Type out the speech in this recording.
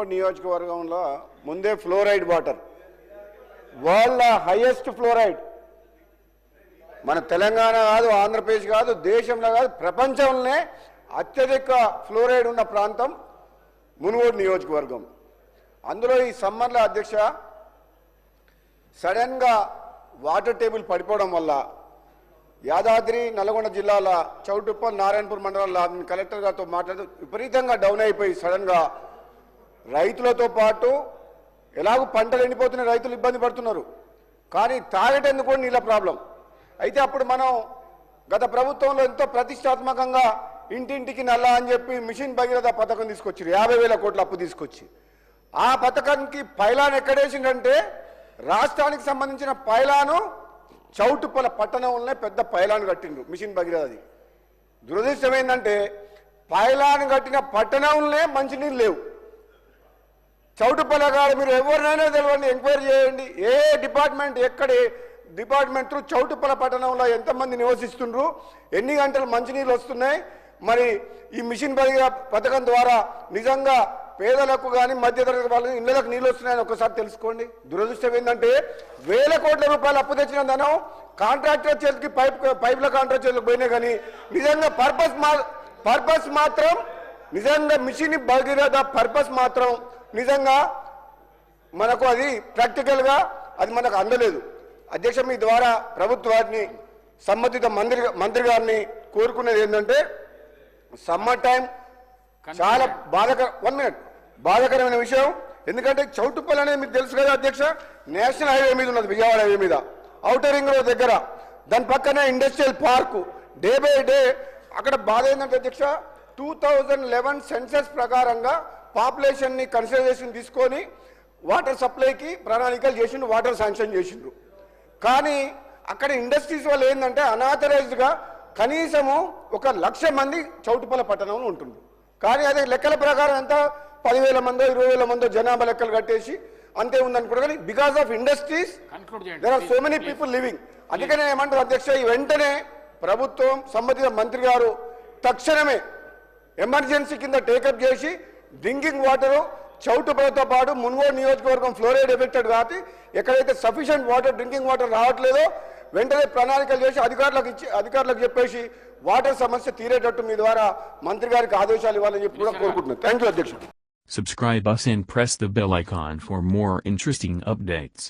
మునుగోడు నియోజకవర్గంలో ముందే fluoride water. World highest fluoride. మన తెలంగాణ కాదు ఆంధ్రప్రదేశ్ కాదు దేశంలో కాదు ప్రపంచంలోనే అత్యధిక ఫ్లోరైడ్ ఉన్న ప్రాంతం మునుగోడు నియోజకవర్గం. అందులో ఈ సమ్మర్లో అధ్యక్ష సడన్గా వాటర్ టేబుల్ పడిపోవడం వల్ల యాదాద్రి నల్గొండ జిల్లాల చౌటుప్పల్ నారాయణపూర్ మండలంలో కలెక్టర్ గారితో మాట్లాడుతూ విపరీతంగా డౌన్ అయిపోయి సడన్గా రైతులతో పాటు ఎలాగో పంటలు ఎండిపోతున్న రైతులు ఇబ్బంది పడుతున్నారు. కానీ తాగేటందుకు కూడా నీళ్ళ ప్రాబ్లం. అయితే అప్పుడు మనం గత ప్రభుత్వంలో ఎంతో ప్రతిష్టాత్మకంగా ఇంటింటికి నల్ల అని చెప్పి మిషన్ భగీరథ పథకం తీసుకొచ్చారు యాభై వేల కోట్ల అప్పు తీసుకొచ్చి. ఆ పథకానికి పైలాన్ ఎక్కడేసిందంటే రాష్ట్రానికి సంబంధించిన పైలాను చౌటుపల పట్టణంలోనే పెద్ద పైలాన్ కట్టిండ్రు మిషన్ భగీరథది. దురదృష్టం ఏంటంటే పైలాన్ కట్టిన పట్టణంలోనే మంచినీళ్ళు లేవు. చౌటు కాడ మీరు ఎవరినైనా తెలవండి ఎంక్వైరీ చేయండి. ఏ డిపార్ట్మెంట్ ఎక్కడ ఏ డిపార్ట్మెంట్ చౌటుపల్ల పట్టణంలో ఎంతమంది నివసిస్తుండ్రు ఎన్ని గంటలు మంచినీళ్ళు వస్తున్నాయి మరి ఈ మిషన్ బలిగా పథకం ద్వారా నిజంగా పేదలకు కానీ మధ్యతరగతి వాళ్ళకి ఇళ్ళకు నీళ్ళు వస్తున్నాయని ఒకసారి తెలుసుకోండి. దురదృష్టం ఏంటంటే వేల కోట్ల రూపాయలు అప్పు తెచ్చిన ధనం కాంట్రాక్టర్ చేతికి పైప్ పైపుల కాంట్రాక్ట్ చేతులకు పోయినాయి కానీ నిజంగా పర్పస్ మా పర్పస్ మాత్రం నిజంగా మిషన్ భగీరథ పర్పస్ మాత్రం నిజంగా మనకు అది ప్రాక్టికల్గా అది మనకు అందలేదు. అధ్యక్ష మీ ద్వారా ప్రభుత్వాన్ని సంబంధిత మంత్రి మంత్రి గారిని కోరుకునేది ఏంటంటే సమ్మర్ టైం చాలా బాధకర వన్ మినిట్ బాధాకరమైన విషయం. ఎందుకంటే చౌటుప్పల్ అనేది మీకు తెలుసు కదా అధ్యక్ష? నేషనల్ హైవే మీద ఉన్నది విజయవాడ హైవే మీద. ఔటర్ రింగ్ రోడ్ దగ్గర. దాని పక్కనే industrial park day by day అక్కడ బాధ ఏంటంటే అధ్యక్ష టూ థౌజండ్ లెవెన్ సెన్సెస్ ప్రకారంగా పాపులేషన్ని కన్సిడరేషన్ తీసుకొని వాటర్ సప్లైకి ప్రణాళికలు చేసిండు వాటర్ శాంక్షన్ చేసిండ్రు కానీ అక్కడ ఇండస్ట్రీస్ వల్ల ఏంటంటే అనాథరైజ్డ్గా కనీసము ఒక లక్ష మంది చౌటుపల్ల పట్టణంలో ఉంటుండ్రు కానీ అదే లెక్కల ప్రకారం ఎంత పదివేల మందో ఇరవై వేల మందో జనాభా లెక్కలు కట్టేసి అంతే ఉందనుకుంటా కానీ because of industries. There are so many people living అందుకనే ఏమంటారు అధ్యక్ష ఈ వెంటనే ప్రభుత్వం సంబంధిత మంత్రి గారు తక్షణమే ఎమర్జెన్సీ కింద టేకప్ చేసి డ్రింకింగ్ వాటరు చౌటుపల్లతో పాటు మున్గోడు నియోజకవర్గం ఫ్లోరైడ్ ఎఫెక్టెడ్ కాబట్టి ఎక్కడైతే సఫిషియెంట్ వాటర్ డ్రింకింగ్ వాటర్ రావట్లేదో వెంటనే ప్రణాళికలు చేసి అధికారులకు ఇచ్చి అధికారులకు చెప్పేసి వాటర్ సమస్య తీరేటట్టు మీ ద్వారా మంత్రి గారికి ఆదేశాలు ఇవ్వాలని చెప్పి కూడా కోరుకుంటున్నాను థ్యాంక్ యూ అధ్యక్షుడు Subscribe us and press the bell icon for more interesting updates.